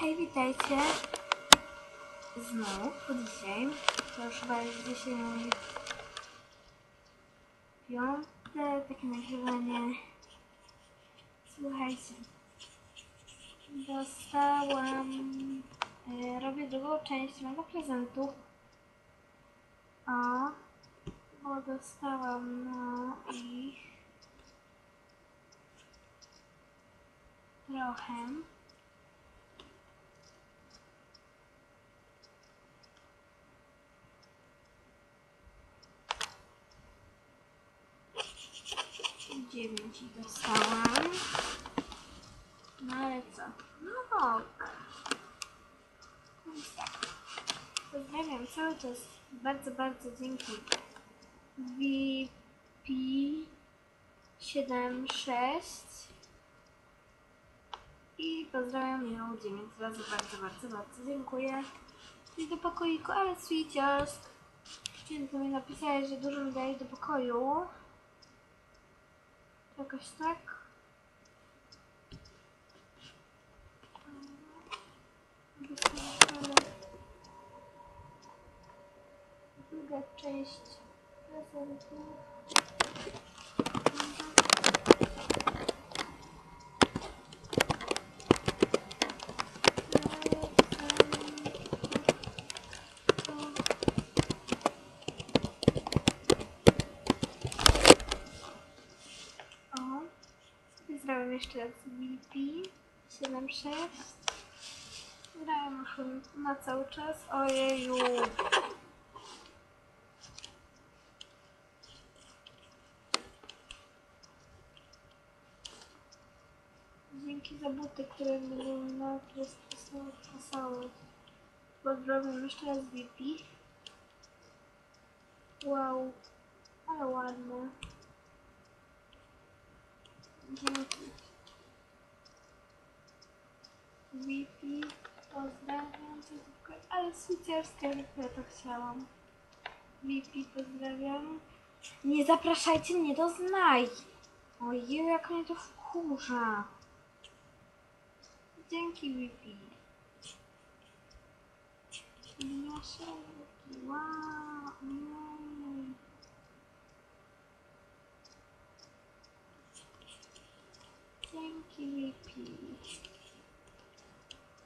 Hej, witajcie. Znów, po dzisiaj. To już chyba jest dzisiaj moje piąte takie nagrywanie. Słuchajcie. Dostałam... e, robię drugą część mojego prezentu. O, bo dostałam no ich trochę. Dziewięć ich dostałam. No ale co? No ok. Więc tak. Pozdrawiam cały czas. Bardzo, bardzo dzięki. VP76 i pozdrawiam ją 9 razy bardzo, bardzo, bardzo dziękuję. I do pokoiku, ale sweetios. Dzięki mi napisałeś, że dużo mi dajesz do pokoju. Jakoś tak. Druga część prezentu. Zrobię jeszcze raz BP 76. Grałem już na cały czas. Ojeju. Dzięki za buty, które mi na które spasały. Pozdrawiam jeszcze raz BP. Wow, ale ładne. Dzięki. VP, pozdrawiam cię tylko, ale suciarskie, że ja to chciałam. VP, pozdrawiam. Nie zapraszajcie mnie do znaj. Ojej, jak mnie to wkurza. Dzięki VP. Jaszewki, wow, ojej.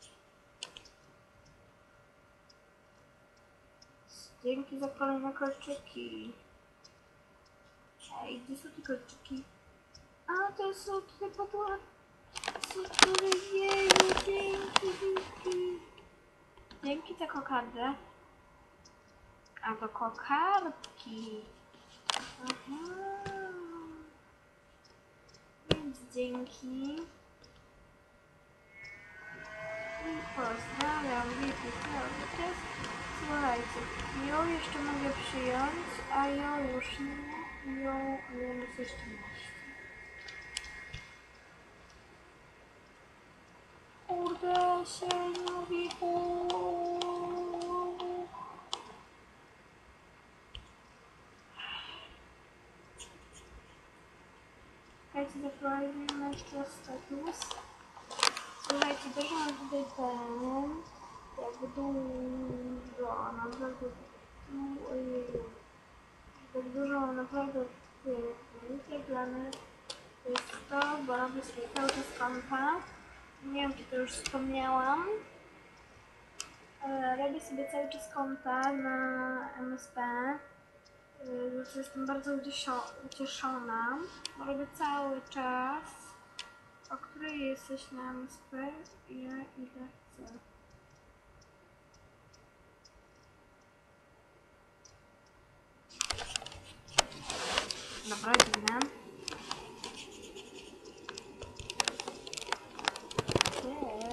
Dzięki VP. Dzięki za kolejne kolczyki. Ej, gdzie są te kolczyki? A, to są te podła... Które jeju, dzięki, dzięki. Dzięki za kokardę. A do kokardki. Aha. Więc dzięki. I pozdrawiam, wielki czas. Słuchajcie, ją jeszcze mogę przyjąć, a ją już nie. Ją, ją jest jeszcze naście. Kurde, się nie mówi Słuchajcie, zaprowadzimy jeszcze status. Słuchajcie, też mam tutaj ten, jakby dużo, naprawdę, tak dużo naprawdę tych planet. To jest to, bo robię sobie cały czas konta. Nie wiem, czy to już wspomniałam. Robię sobie cały czas konta na Co jestem bardzo ucieszo- ucieszona. Robię cały czas. O której jesteś na MSP? Ja ile chcę. Dobra, dziwne. Też.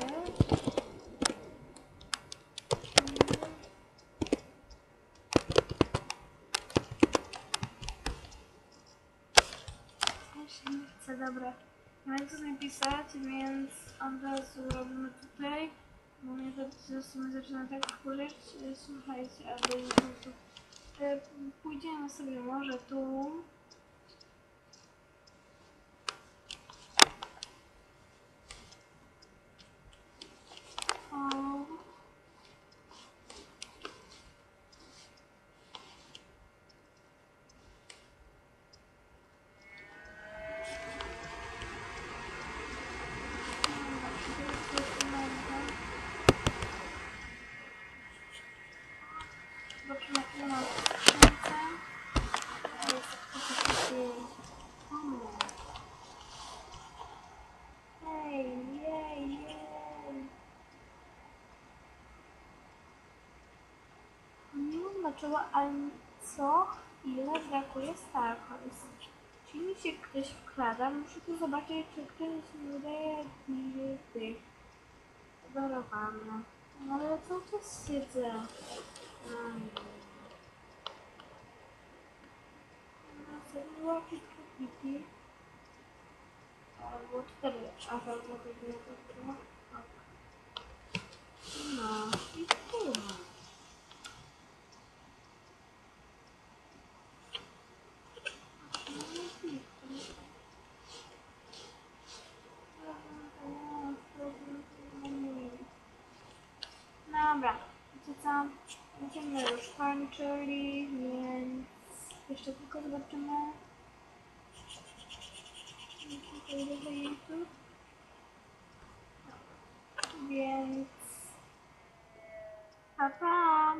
Też nie chcę, dobra. Nie napisać, więc od razu robimy tutaj. Bo mnie to w zaczyna tak wkurzyć. Słuchajcie, albo już tu. E, Pójdziemy sobie może tu. zaznaczyła, ale co ile brakuje Starcoins. Czy mi się ktoś wkrada? Muszę tu zobaczyć, czy ktoś mi udaje tych darowane. No ale co to siedzę? Ajaj. No, to było jakieś kopiki. Albo cztery, a to to nie to było. No i tyle. Dobra, wiecie co? Będziemy już kończyli, więc jeszcze tylko zobaczymy. Więc papa.